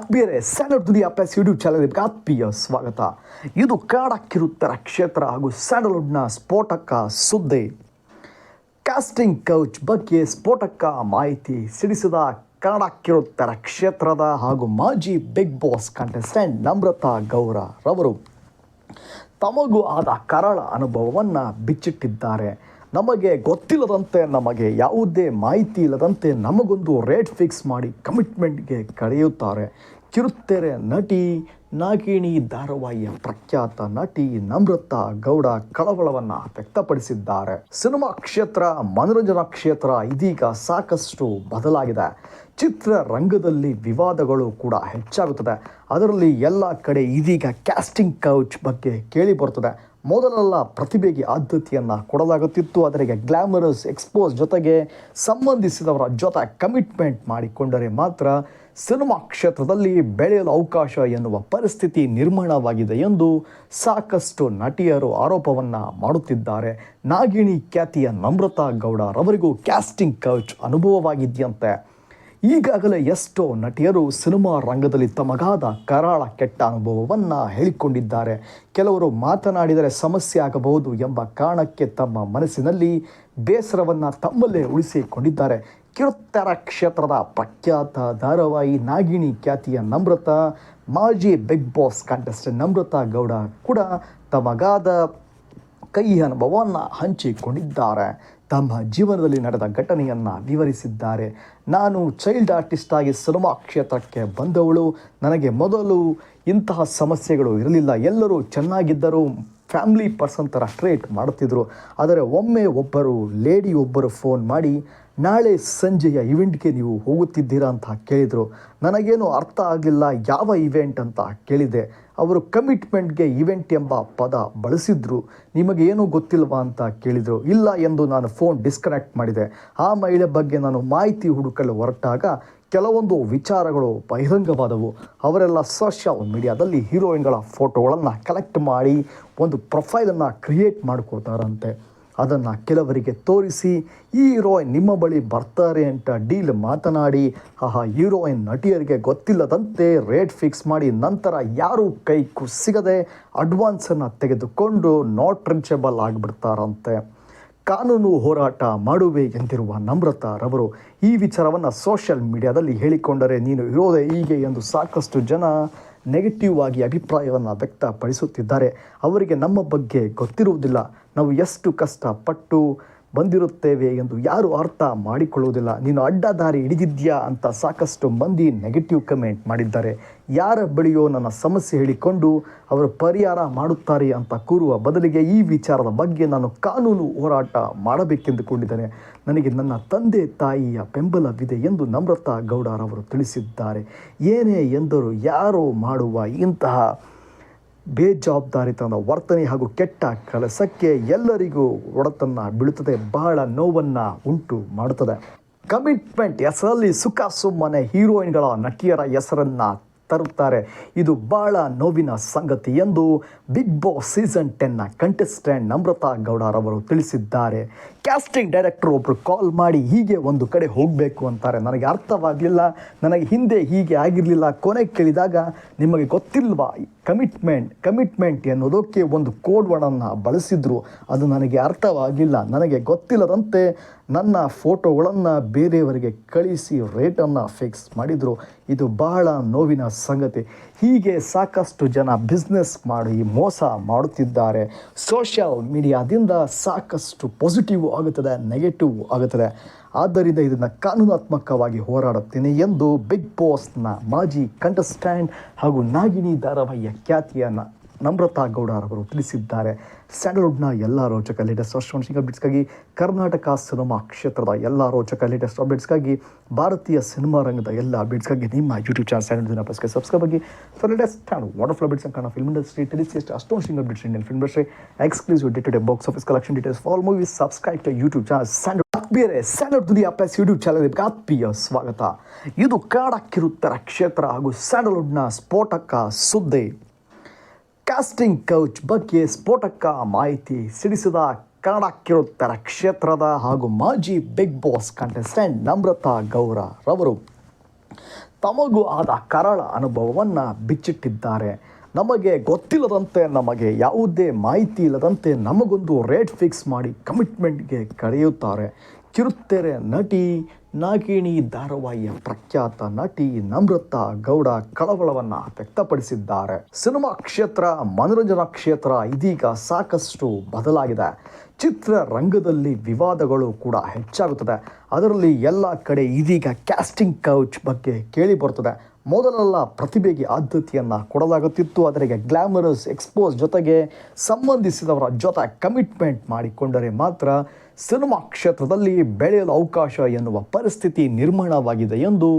ಆತ್ಮೀಯರೇ ಸ್ಯಾಂಡರ್ಡ್ ದುನಿಯಾ ಪ್ಲಸ್ ಯೂಟ್ಯೂಬ್ ಚಾನಲ್ಗೆ ಆತ್ಮೀಯ ಸ್ವಾಗತ. ಇದು ಕನ್ನಡ ಕ್ಷೇತ್ರ ಹಾಗೂ ಸ್ಯಾಂಡಲ್ವುಡ್ನ ಸ್ಫೋಟಕ ಸುದ್ದಿ. ಕಾಸ್ಟಿಂಗ್ ಕೌಚ್ ಬಗ್ಗೆ ಸ್ಫೋಟಕ ಮಾಹಿತಿ ಸಿಡಿಸಿದ ಕನ್ನಡ ಕ್ಷೇತ್ರದ ಹಾಗೂ ಮಾಜಿ Bigg Boss contestant Namratha Gaura ರವರು. ತಮಗೂ ಆದ ಕರಳ ಅನುಭವವನ್ನು ಬಿಚ್ಚಿಟ್ಟಿದ್ದಾರೆ. ನಮಗೆ ಗೊತ್ತಿಲ್ಲದಂತೆ ನಮಗೆ ಯಾವುದೇ ಮಾಹಿತಿ ಇಲ್ಲದಂತೆ ನಮಗೊಂದು ರೇಟ್ ಫಿಕ್ಸ್ ಮಾಡಿ ಕಮಿಟ್ಮೆಂಟ್ಗೆ ಕಳೆಯುತ್ತಾರೆ ಕಿರುತೆರೆ ನಟಿ ನಾಗಿಣಿ ಧಾರಾವಾಹಿಯ ಪ್ರಖ್ಯಾತ ನಟಿ ನಮೃತ ಗೌಡ ಕಳವಳವನ್ನ ವ್ಯಕ್ತಪಡಿಸಿದ್ದಾರೆ. ಸಿನಿಮಾ ಕ್ಷೇತ್ರ, ಮನೋರಂಜನಾ ಕ್ಷೇತ್ರ ಇದೀಗ ಸಾಕಷ್ಟು ಬದಲಾಗಿದೆ. ಚಿತ್ರರಂಗದಲ್ಲಿ ವಿವಾದಗಳು ಕೂಡ ಹೆಚ್ಚಾಗುತ್ತದೆ. ಅದರಲ್ಲಿ ಎಲ್ಲ ಕಡೆ ಇದೀಗ ಕ್ಯಾಸ್ಟಿಂಗ್ ಕೌಚ್ ಬಗ್ಗೆ ಕೇಳಿ ಬರ್ತದೆ ಮೊದಲೆಲ್ಲ ಪ್ರತಿಭೆಗೆ ಆದ್ಯತೆಯನ್ನು ಕೊಡಲಾಗುತ್ತಿತ್ತು. ಅದರಿಗೆ ಗ್ಲಾಮರಸ್ ಎಕ್ಸ್ಪೋಸ್ ಜೊತೆಗೆ ಸಂಬಂಧಿಸಿದವರ ಜೊತೆ ಕಮಿಟ್ಮೆಂಟ್ ಮಾಡಿಕೊಂಡರೆ ಮಾತ್ರ ಸಿನಿಮಾ ಕ್ಷೇತ್ರದಲ್ಲಿ ಬೆಳೆಯಲು ಅವಕಾಶ ಎನ್ನುವ ಪರಿಸ್ಥಿತಿ ನಿರ್ಮಾಣವಾಗಿದೆ ಎಂದು ಸಾಕಷ್ಟು ನಟಿಯರು ಆರೋಪವನ್ನು ಮಾಡುತ್ತಿದ್ದಾರೆ. ನಾಗಿಣಿ ಖ್ಯಾತಿಯ ನಮ್ರತಾ ಗೌಡ ರವರಿಗೂ ಕ್ಯಾಸ್ಟಿಂಗ್ ಕೌಚ್ ಅನುಭವವಾಗಿದೆಯಂತೆ. ಈಗಾಗಲೇ ಎಷ್ಟೋ ನಟಿಯರು ಸಿನಿಮಾ ರಂಗದಲ್ಲಿ ತಮಗಾದ ಕರಾಳ ಕೆಟ್ಟ ಅನುಭವವನ್ನು ಹೇಳಿಕೊಂಡಿದ್ದಾರೆ. ಕೆಲವರು ಮಾತನಾಡಿದರೆ ಸಮಸ್ಯೆ ಆಗಬಹುದು ಎಂಬ ಕಾರಣಕ್ಕೆ ತಮ್ಮ ಮನಸ್ಸಿನಲ್ಲಿ ಬೇಸರವನ್ನು ತಮ್ಮಲ್ಲೇ ಉಳಿಸಿಕೊಂಡಿದ್ದಾರೆ. ಕಿರುತ್ತರ ಕ್ಷೇತ್ರದ ಪ್ರಖ್ಯಾತ ಧಾರಾವಾಹಿ ನಾಗಿಣಿ ಖ್ಯಾತಿಯ ನಮ್ರತ, ಮಾಜಿ Bigg Boss contestant Namrata Gowda ಕೂಡ ತಮಗಾದ ಕೈ ಅನುಭವವನ್ನು ಹಂಚಿಕೊಂಡಿದ್ದಾರೆ. ತಮ್ಮ ಜೀವನದಲ್ಲಿ ನಡೆದ ಘಟನೆಯನ್ನು ವಿವರಿಸಿದ್ದಾರೆ. ನಾನು ಚೈಲ್ಡ್ ಆರ್ಟಿಸ್ಟ್ ಆಗಿ ಸಿನಿಮಾ ಕ್ಷೇತ್ರಕ್ಕೆ ಬಂದವಳು. ನನಗೆ ಮೊದಲು ಇಂತಹ ಸಮಸ್ಯೆಗಳು ಇರಲಿಲ್ಲ. ಎಲ್ಲರೂ ಚೆನ್ನಾಗಿದ್ದರು ಫ್ಯಾಮ್ಲಿ ಪರ್ಸನ್ ಥರ ಟ್ರೇಟ್ ಮಾಡುತ್ತಿದ್ದರು ಆದರೆ ಒಮ್ಮೆ ಒಬ್ಬರು ಲೇಡಿ ಒಬ್ಬರು ಫೋನ್ ಮಾಡಿ ನಾಳೆ ಸಂಜೆಯ ಇವೆಂಟ್ಗೆ ನೀವು ಹೋಗುತ್ತಿದ್ದೀರಾ ಅಂತ ಕೇಳಿದರು. ನನಗೇನು ಅರ್ಥ ಆಗಲಿಲ್ಲ, ಯಾವ ಇವೆಂಟ್ ಅಂತ ಕೇಳಿದೆ. ಅವರು ಕಮಿಟ್ಮೆಂಟ್ಗೆ ಇವೆಂಟ್ ಎಂಬ ಪದ ಬಳಸಿದ್ರು. ನಿಮಗೆ ಏನೂ ಗೊತ್ತಿಲ್ವಾ ಅಂತ ಕೇಳಿದರು. ಇಲ್ಲ ಎಂದು ನಾನು ಫೋನ್ ಡಿಸ್ಕನೆಕ್ಟ್ ಮಾಡಿದೆ. ಆ ಮಹಿಳೆ ಬಗ್ಗೆ ನಾನು ಮಾಹಿತಿ ಹುಡುಕಲು ಹೊರಟಾಗ ಕೆಲವೊಂದು ವಿಚಾರಗಳು ಬಹಿರಂಗವಾದವು. ಅವರೆಲ್ಲ ಸೋಷಿಯಲ್ ಮೀಡಿಯಾದಲ್ಲಿ ಹೀರೋಯಿನ್ಗಳ ಫೋಟೋಗಳನ್ನು ಕಲೆಕ್ಟ್ ಮಾಡಿ ಒಂದು ಪ್ರೊಫೈಲನ್ನು ಕ್ರಿಯೇಟ್ ಮಾಡ್ಕೋತಾರಂತೆ ಅದನ್ನು ಕೆಲವರಿಗೆ ತೋರಿಸಿ, ಈ ಹೀರೋಯಿನ್ ನಿಮ್ಮ ಬಳಿ ಬರ್ತಾರೆ ಅಂತ ಡೀಲ್ ಮಾತನಾಡಿ, ಆಹಾ, ಹೀರೋಯಿನ್ ನಟಿಯರಿಗೆ ಗೊತ್ತಿಲ್ಲದಂತೆ ರೇಟ್ ಫಿಕ್ಸ್ ಮಾಡಿ ನಂತರ ಯಾರೂ ಕೈ ಸಿಗದೆ ಅಡ್ವಾನ್ಸನ್ನು ತೆಗೆದುಕೊಂಡು ನಾಟ್ ರೀಚಬಲ್ ಆಗಿಬಿಡ್ತಾರಂತೆ. ಕಾನೂನು ಹೋರಾಟ ಮಾಡುವೆ ಎಂದಿರುವ ನಮ್ರತಾ ರವರು ಈ ವಿಚಾರವನ್ನು ಸೋಷಿಯಲ್ ಮೀಡಿಯಾದಲ್ಲಿ ಹೇಳಿಕೊಂಡರೆ ನೀನು ಇರೋದೇ ಹೀಗೆ ಎಂದು ಸಾಕಷ್ಟು ಜನ ನೆಗೆಟಿವ್ ಆಗಿ ಅಭಿಪ್ರಾಯವನ್ನು ವ್ಯಕ್ತಪಡಿಸುತ್ತಿದ್ದಾರೆ. ಅವರಿಗೆ ನಮ್ಮ ಬಗ್ಗೆ ಗೊತ್ತಿರುವುದಿಲ್ಲ. ನಾವು ಎಷ್ಟು ಕಷ್ಟಪಟ್ಟು ಬಂದಿರುತ್ತೇವೆ ಎಂದು ಯಾರು ಅರ್ಥ ಮಾಡಿಕೊಳ್ಳುವುದಿಲ್ಲ. ನೀನು ಅಡ್ಡ ದಾರಿ ಹಿಡಿದಿದ್ಯಾ ಅಂತ ಸಾಕಷ್ಟು ಮಂದಿ ನೆಗೆಟಿವ್ ಕಮೆಂಟ್ ಮಾಡಿದ್ದಾರೆ. ಯಾರ ಬಳಿಯೋ ನನ್ನ ಸಮಸ್ಯೆ ಹೇಳಿಕೊಂಡು ಅವರು ಪರಿಹಾರ ಮಾಡುತ್ತಾರೆ ಅಂತ ಕೂರುವ ಬದಲಿಗೆ ಈ ವಿಚಾರದ ಬಗ್ಗೆ ನಾನು ಕಾನೂನು ಹೋರಾಟ ಮಾಡಬೇಕೆಂದುಕೊಂಡಿದ್ದೇನೆ. ನನಗೆ ನನ್ನ ತಂದೆ ತಾಯಿಯ ಬೆಂಬಲವಿದೆ ಎಂದು ನಮ್ರತಾ ಗೌಡರವರು ತಿಳಿಸಿದ್ದಾರೆ. ಏನೇ ಎಂದರು ಯಾರೋ ಮಾಡುವ ಇಂತಹ ಬೇಜವಾಬ್ದಾರಿತನದ ವರ್ತನೆ ಹಾಗೂ ಕೆಟ್ಟ ಕೆಲಸಕ್ಕೆ ಎಲ್ಲರಿಗೂ ಒಡತನ್ನು ಬೀಳುತ್ತದೆ. ಬಹಳ ನೋವನ್ನು ಉಂಟು ಮಾಡುತ್ತದೆ. ಕಮಿಟ್ಮೆಂಟ್ ಹೆಸರಲ್ಲಿ ಸುಖ ಸುಮ್ಮನೆ ಹೀರೋಯಿನ್ಗಳ ನಟಿಯರ ಹೆಸರನ್ನು ತರುತ್ತಾರೆ. ಇದು ಬಹಳ ನೋವಿನ ಸಂಗತಿ ಎಂದು ಬಿಗ್ ಬಾಸ್ ಸೀಸನ್ ಟೆನ್ನ ಕಂಟೆಸ್ಟೆಂಟ್ ನಮ್ರತಾ ಗೌಡರವರು ತಿಳಿಸಿದ್ದಾರೆ. ಕ್ಯಾಸ್ಟಿಂಗ್ ಡೈರೆಕ್ಟರ್ ಒಬ್ಬರು ಕಾಲ್ ಮಾಡಿ ಹೀಗೆ ಒಂದು ಕಡೆ ಹೋಗಬೇಕು ಅಂತಾರೆ. ನನಗೆ ಅರ್ಥವಾಗಲಿಲ್ಲ. ನನಗೆ ಹಿಂದೆ ಹೀಗೆ ಆಗಿರಲಿಲ್ಲ. ಕೊನೆ ಕೇಳಿದಾಗ ನಿಮಗೆ ಗೊತ್ತಿಲ್ವಾ ಕಮಿಟ್ಮೆಂಟ್ ಕಮಿಟ್ಮೆಂಟ್ ಎನ್ನುವುದಕ್ಕೆ ಒಂದು ಕೋಡ್ ವರ್ಡನ್ನು ಬಳಸಿದ್ರು. ಅದು ನನಗೆ ಅರ್ಥವಾಗಲಿಲ್ಲ. ನನಗೆ ಗೊತ್ತಿಲ್ಲದಂತೆ ನನ್ನ ಫೋಟೋಗಳನ್ನು ಬೇರೆಯವರಿಗೆ ಕಳಿಸಿ ರೇಟನ್ನು ಫಿಕ್ಸ್ ಮಾಡಿದರು. ಇದು ಬಹಳ ನೋವಿನ ಸಂಗತಿ. ಹೀಗೆ ಸಾಕಷ್ಟು ಜನ ಬಿಸ್ನೆಸ್ ಮಾಡಿ ಮೋಸ ಮಾಡುತ್ತಿದ್ದಾರೆ. ಸೋಷಿಯಲ್ ಮೀಡಿಯಾದಿಂದ ಸಾಕಷ್ಟು ಪಾಸಿಟಿವ್ ಆಗುತ್ತದೆ ನೆಗೆಟಿವ್ ಆಗುತ್ತದೆ. ಆದ್ದರಿಂದ ಇದನ್ನು ಕಾನೂನಾತ್ಮಕವಾಗಿ ಹೋರಾಡುತ್ತೇನೆ ಎಂದು ಬಿಗ್ ಬಾಸ್ನ ಮಾಜಿ ಕಂಟೆಸ್ಟ್ಯಾಂಟ್ ಹಾಗೂ ನಾಗಿಣಿ ಧಾರಾವಾಹಿಯ ಖ್ಯಾತಿಯನ್ನು ನಮ್ರತಾ ಗೌಡರವರು ತಿಳಿಸಿದ್ದಾರೆ. ಸ್ಯಾಂಡಲ್ವುಡ್ನ ಎಲ್ಲ ರೋಚಕ ಲೇಟೆಸ್ಟ್ ಅಸ್ಟ್ರಾನ್ಸಿಂಗ್ ಅಪ್ಡೇಟ್ಸ್ಗಾಗಿ ಕರ್ನಾಟಕ ಸಿನಿಮಾ ಕ್ಷೇತ್ರದ ಎಲ್ಲ ರೋಚಕ ಲೇಟೆಸ್ಟ್ ಅಪ್ಡೇಟ್ಸ್ಗಾಗಿ ಭಾರತೀಯ ಸಿನಿಮಾ ರಂಗದ ಎಲ್ಲ ಅಪ್ಡೇಟ್ಸ್ಗಾಗಿ ನಿಮ್ಮ ಯೂಟ್ಯೂಬ್ ಚಾನಲ್ ಸ್ಯಾಂಡಲ್ ದಿನ ಪ್ಲಸ್ಗೆ ಸಬ್ಸ್ಕ್ರೈಬ್ ಆಗಿ ಫಾರ್ ಲೇಟೆಸ್ಟ್ ಆ್ಯಂಡ್ ವಾಟರ್ಫುಲ್ ಅಪ್ಡೇಟ್ಸ್ ಕನ್ನಡ ಫಿಲ್ಮ್ ಇಂಡಸ್ಟ್ರಿ ಟೆಲಿಸಿಸ್ಟ್ Singh updates Indian film industry exclusive day two box office collection details fall movies subscribe to YouTube channel Sandal ಬೇರೆ ಸ್ಯಾಂಡಲ್ ದುನಿಯಾ ಪ್ಲಸ್ ಯೂಟ್ಯೂಬ್ ಚಾನಲ್ಗೆ ಆತ್ಮೀಯ ಸ್ವಾಗತ. ಇದು ಕಾಡಕ್ಕಿರುತ್ತರ ಕಿರುತ್ತರ ಕ್ಷೇತ್ರ ಹಾಗೂ ಸ್ಯಾಂಡಲ್ವುಡ್ನ ಸ್ಫೋಟಕ ಸುದ್ದಿ. ಕಾಸ್ಟಿಂಗ್ ಕೌಚ್ ಬಗ್ಗೆ ಸ್ಫೋಟಕ ಮಾಹಿತಿ ಸಿಡಿಸಿದ ಕನ್ನಡ ಕಿರುತ್ತರ ಕ್ಷೇತ್ರದ ಹಾಗೂ ಮಾಜಿ Bigg Boss contestant Namratha Gaura ರವರು. ತಮಗೂ ಆದ ಕರಳ ಅನುಭವವನ್ನು ಬಿಚ್ಚಿಟ್ಟಿದ್ದಾರೆ. ನಮಗೆ ಗೊತ್ತಿಲ್ಲದಂತೆ ನಮಗೆ ಯಾವುದೇ ಮಾಹಿತಿ ಇಲ್ಲದಂತೆ ನಮಗೊಂದು ರೇಟ್ ಫಿಕ್ಸ್ ಮಾಡಿ ಕಮಿಟ್ಮೆಂಟ್ಗೆ ಕರೆಯುತ್ತಾರೆ ಕಿರುತೆರೆ ನಟಿ ನಾಗಿಣಿ ಧಾರಾವಾಹಿಯ ಪ್ರಖ್ಯಾತ ನಟಿ ನಮ್ರತಾ ಗೌಡ ಕಳವಳವನ್ನು ವ್ಯಕ್ತಪಡಿಸಿದ್ದಾರೆ. ಸಿನಿಮಾ ಕ್ಷೇತ್ರ, ಮನೋರಂಜನಾ ಕ್ಷೇತ್ರ ಇದೀಗ ಸಾಕಷ್ಟು ಬದಲಾಗಿದೆ. ಚಿತ್ರರಂಗದಲ್ಲಿ ವಿವಾದಗಳು ಕೂಡ ಹೆಚ್ಚಾಗುತ್ತದೆ. ಅದರಲ್ಲಿ ಎಲ್ಲ ಕಡೆ ಇದೀಗ ಕ್ಯಾಸ್ಟಿಂಗ್ ಕೌಚ್ ಬಗ್ಗೆ ಕೇಳಿ ಬರುತ್ತದೆ. ಮೊದಲೆಲ್ಲ ಪ್ರತಿಭೆಗೆ ಆದ್ಯತೆಯನ್ನು ಕೊಡಲಾಗುತ್ತಿತ್ತು. ಅದರಿಗೆ ಗ್ಲಾಮರಸ್ ಎಕ್ಸ್ಪೋಸ್ ಜೊತೆಗೆ ಸಂಬಂಧಿಸಿದವರ ಜೊತೆ ಕಮಿಟ್ಮೆಂಟ್ ಮಾಡಿಕೊಂಡರೆ ಮಾತ್ರ ಸಿನಿಮಾ ಕ್ಷೇತ್ರದಲ್ಲಿ ಬೆಳೆಯಲು ಅವಕಾಶ ಎನ್ನುವ ಪರಿಸ್ಥಿತಿ ನಿರ್ಮಾಣವಾಗಿದೆ ಎಂದು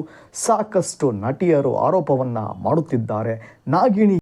ಸಾಕಷ್ಟು ನಟಿಯರು ಆರೋಪವನ್ನು ಮಾಡುತ್ತಿದ್ದಾರೆ. ನಾಗಿಣಿ